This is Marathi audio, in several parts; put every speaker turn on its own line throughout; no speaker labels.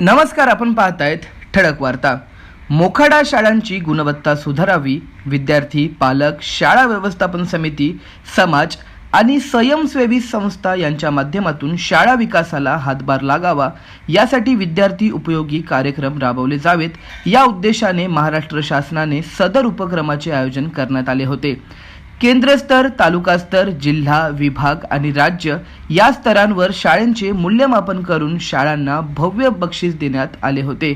नमस्कार आपण पाहतायत ठळक वार्ता. मोखाडा शाळांची गुणवत्ता सुधारावी विद्यार्थी पालक शाळा व्यवस्थापन समिती समाज आणि स्वयंसेवी संस्था यांच्या माध्यमातून शाळा विकासाला हातभार लागावा यासाठी विद्यार्थी उपयोगी कार्यक्रम राबवले जावेत. या उद्देशाने महाराष्ट्र शासनाने सदर उपक्रमाचे आयोजन करण्यात आले होते. केंद्रस्तर तालुकास्तर जिल्हा विभाग आणि राज्य या स्तरांवर शाळांचे मूल्यमापन करून शाळांना भव्य बक्षीस देण्यात आले होते.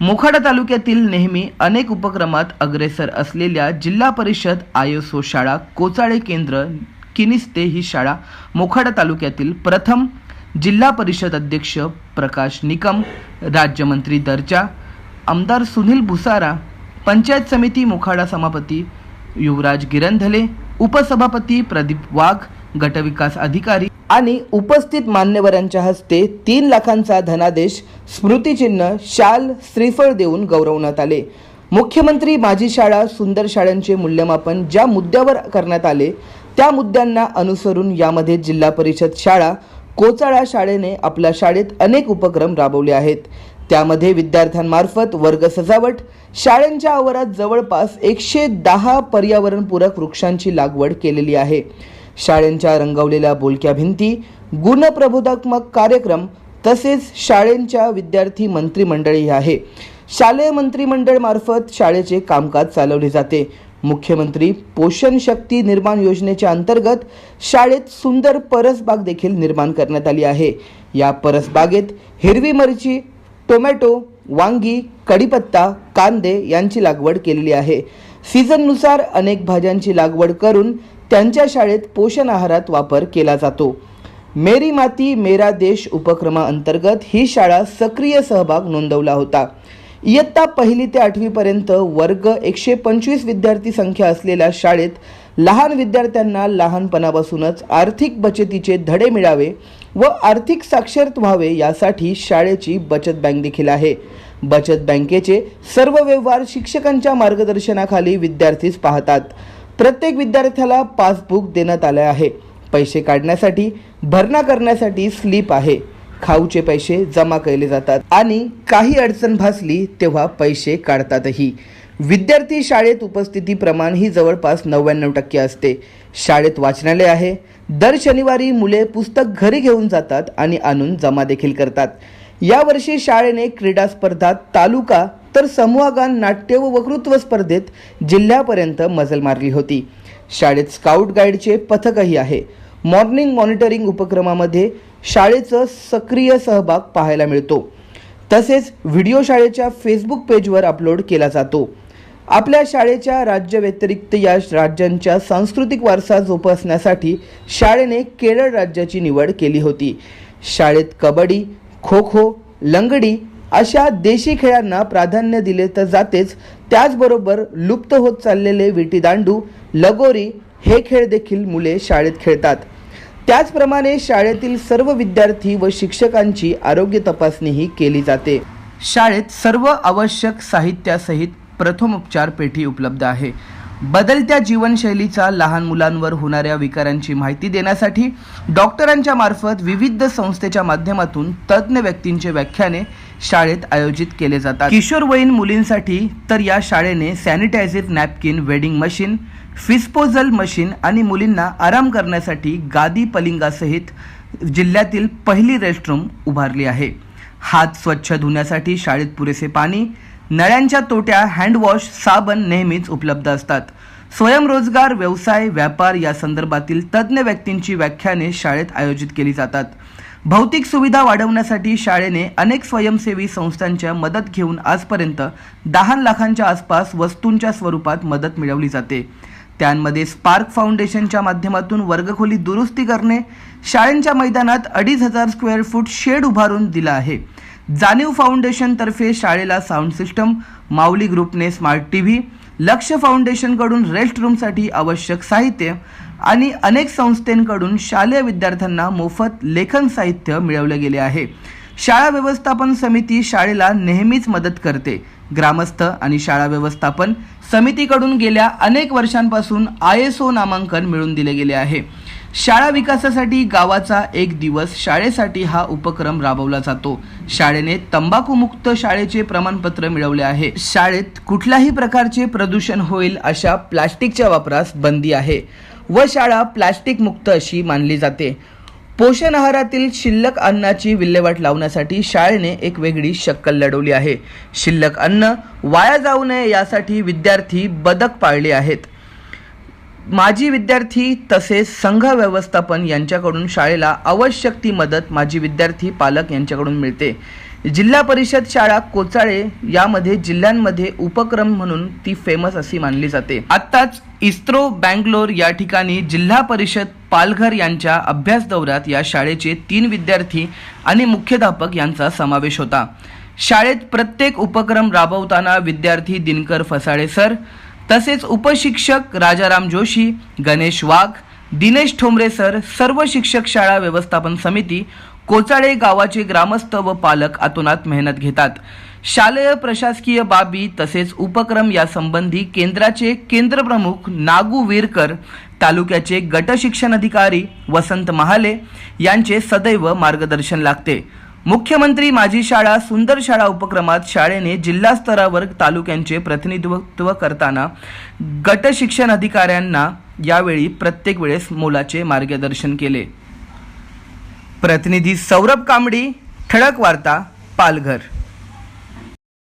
मोखाडा तालुक्यातील नेहमी अनेक उपक्रमात अग्रेसर असलेल्या जिल्हा परिषद आयोसो शाळा कोचाळे केंद्र किनिस्ते ही शाळा मोखाडा तालुक्यातील प्रथम जिल्हा परिषद अध्यक्ष प्रकाश निकम राज्यमंत्री दर्जा आमदार सुनील भुसारा पंचायत समिती मोखाडा सभापती युवराज गिरंधले उपसभापती प्रदीप वाघ गटविकास अधिकारी आणि उपस्थित मान्यवरांच्या हस्ते तीन लाखांचा धनादेश स्मृतिचिन्ह शाल श्रीफळ देऊन गौरवण्यात आले. मुख्यमंत्री माझी शाळा सुंदर शाळांचे मूल्यमापन ज्या मुद्द्यावर करण्यात आले त्या मुद्द्यांना अनुसरून यामध्ये जिल्हा परिषद शाळा कोचाळा शाळेने आपल्या शाळेत अनेक उपक्रम राबवले आहेत. त्यामध्ये विद्यार्थ्यांमार्फत वर्ग सजावट शाळांच्या आवारात जवळपास एकशे दहा पर्यावरणपूरक वृक्षांची लागवड केलेली आहे. शाळेंच्या रंगवलेल्या बोलक्या भिंती गुणप्रबोधात्मक कार्यक्रम तसेच शाळेंच्या विद्यार्थी मंत्रिमंडळी आहे. शालेय मंत्रिमंडळ मार्फत शाळेचे कामकाज चालवले जाते. मुख्यमंत्री पोषण शक्ती निर्माण योजनेच्या अंतर्गत शाळेत सुंदर परसबाग देखील निर्माण करण्यात आली आहे. या परसबागेत हिरवी मिरची टोमॅटो वांगी कढीपत्ता कांदे यांची लागवड केलेली आहे. सीझननुसार अनेक भाज्यांची लागवड करून त्यांच्या शाळेत पोषण आहारात वापर केला जातो. मेरी माती मेरा देश उपक्रमाअंतर्गत ही शाळा सक्रिय सहभाग नोंदवला होता. इयत्ता पहिली ते आठवीपर्यंत वर्ग एकशे पंचवीस विद्यार्थी संख्या असलेल्या शाळेत लहान विद्यार्थ्यांना लहानपणापासूनच आर्थिक बचतीचे धडे मिळावे व आर्थिक साक्षर व्हावे यासाठी शाळेची बचत बँक देखील आहे. बचत बँकेचे सर्व व्यवहार शिक्षकांच्या मार्गदर्शनाखाली विद्यार्थीच पाहतात. प्रत्येक विद्यार्थ्याला पासबुक देण्यात आले आहे. पैसे काढण्यासाठी भरणा करण्यासाठी स्लिप आहे. खाऊचे पैसे जमा केले जातात आणि काही अडचण भासली तेव्हा पैसे काढतातही. विद्यार्थी शाळेत उपस्थिती प्रमाण ही जवळपास नव्याण्णव टक्के असते. शाळेत वाचनालय आहे. दर शनिवारी मुले पुस्तक घरी घेऊन जातात आणि आणून जमा देखील करतात. यावर्षी शाळेने क्रीडा स्पर्धात तालुका तर समूहगान नाट्य व वक्तृत्व स्पर्धेत जिल्ह्यापर्यंत मजल मारली होती. शाळेत स्काउट गाईडचे पथकही आहे. मॉर्निंग मॉनिटरिंग उपक्रमामध्ये शाळेचं सक्रिय सहभाग पाहायला मिळतो. तसेच व्हिडिओ शाळेच्या फेसबुक पेजवर अपलोड केला जातो. आपल्या शाळेच्या राज्य व्यतिरिक्त या राज्यांच्या सांस्कृतिक वारसा जोपासण्यासाठी शाळेने केरळ राज्याची निवड केली होती. शाळेत कबड्डी खो खो लंगडी अशा देशी खेळांना प्राधान्य दिले तर जातेच. त्याचबरोबर लुप्त होत चाललेले विटीदांडू लगोरी हे खेळ देखील मुले शाळेत खेळतात. त्याचप्रमाणे शाळेतील सर्व विद्यार्थी व शिक्षकांची आरोग्य तपासणीही केली जाते. शाळेत सर्व आवश्यक साहित्यासहित प्रथमोपचार पेठी उपलब्ध आहे. बदलत्या जीवनशैलीचा लहान मुलांवर होणाऱ्या विकारांची माहिती देण्यासाठी डॉक्टरांच्या मार्फत विविध संस्थेच्या माध्यमातून तज्ज्ञ व्यक्तींचे व्याख्याने शाळेत आयोजित केले जातात. किशोरवयीन मुलींसाठी तर या शाळेने sanitiser napkin vending machine disposal machine आणि मुलींना आराम करण्यासाठी गादी पलिंगासहित जिल्ह्यातील पहिली रेस्टरूम उभारली आहे. हात स्वच्छ धुण्यासाठी शाळेत पुरेसे पाणी नळ्यांच्या तोट्या हँडवॉश साबण नेहमीच उपलब्ध असतात. स्वयंरोजगार व्यवसाय व्यापार या संदर्भातील तज्ज्ञ व्यक्तींची व्याख्याने शाळेत आयोजित केली जातात. भौतिक सुविधा वाढवण्यासाठी शाळेने अनेक स्वयंसेवी संस्थांच्या मदत घेऊन आजपर्यंत दहा लाखांच्या आसपास वस्तूंच्या स्वरूपात मदत मिळवली जाते. त्यांमध्ये स्पार्क फाउंडेशनच्या माध्यमातून वर्गखोली दुरुस्ती करणे शाळेंच्या मैदानात अडीच हजार स्क्वेअर फूट शेड उभारून दिला आहे. जाणीव फाउंडेशनतर्फे शाळेला साऊंड सिस्टम माऊली ग्रुपने स्मार्ट टी व्ही लक्ष फाउंडेशनकडून रेस्ट रूमसाठी आवश्यक साहित्य आणि अनेक संस्थेंकडून शालेय विद्यार्थ्यांना मोफत लेखन साहित्य मिळवले गेले आहे. शाळा व्यवस्थापन समिती शाळेला नेहमीच मदत करते. ग्रामस्थ आणि शाळा व्यवस्थापन समितीकडून गेल्या अनेक वर्षांपासून आय एस ओ नामांकन मिळवून दिले गेले आहे. शाळा विकासासाठी गावाचा एक दिवस शाळेसाठी हा उपक्रम राबवला जातो. शाळेने तंबाखूमुक्त शाळेचे प्रमाणपत्र मिळवले आहे. शाळेत कुठल्याही प्रकारचे प्रदूषण होईल अशा प्लास्टिकच्या वापरास बंदी आहे. व शाळा प्लास्टिक मुक्त अशी मानली जाते. पोषण आहारातील शिल्लक अन्नाची विल्हेवाट लावण्यासाठी शाळेने एक वेगळी शक्कल लढवली आहे. शिल्लक अन्न वाया जाऊ नये यासाठी विद्यार्थी बदक पाळले आहेत. माजी विद्यार्थी तसेच संघ व्यवस्थापन यांच्याकडून शाळेला आवश्यक ती मदत माजी विद्यार्थी पालक यांच्याकडून मिळते. जिल्हा परिषद शाळा कोचाळे यामध्ये जिल्ह्यांमध्ये उपक्रम म्हणून ती फेमस अशी मानली जाते. आत्ताच इस्रो बँगलोर या ठिकाणी जिल्हा परिषद पालघर यांच्या अभ्यास दौऱ्यात या शाळेचे तीन विद्यार्थी आणि मुख्याध्यापक यांचा समावेश होता. शाळेत प्रत्येक उपक्रम राबवताना विद्यार्थी दिनकर फसाळे सर तसेच उपशिक्षक राजाराम जोशी गणेश वाघ दिनेश ठोंबरे सर सर्व शिक्षक शाळा व्यवस्थापन समिती कोचाळे गावाचे ग्रामस्थ व पालक अतोनात मेहनत घेतात. शालेय प्रशासकीय बाबी तसेच उपक्रम यासंबंधी केंद्राचे केंद्रप्रमुख नागू वीरकर तालुक्याचे गट शिक्षण अधिकारी वसंत महाले यांचे सदैव मार्गदर्शन लागते. मुख्यमंत्री माझी शाळा सुंदर शाळा उपक्रमात शाळेने जिल्हा स्तरावर तालुक्यांचे प्रतिनिधित्व करताना गट शिक्षण अधिकाऱ्यांना यावेळी प्रत्येक वेळेस मोलाचे मार्गदर्शन केले. प्रतिनिधी सौरभ कांबडी ठळक वार्ता पालघर.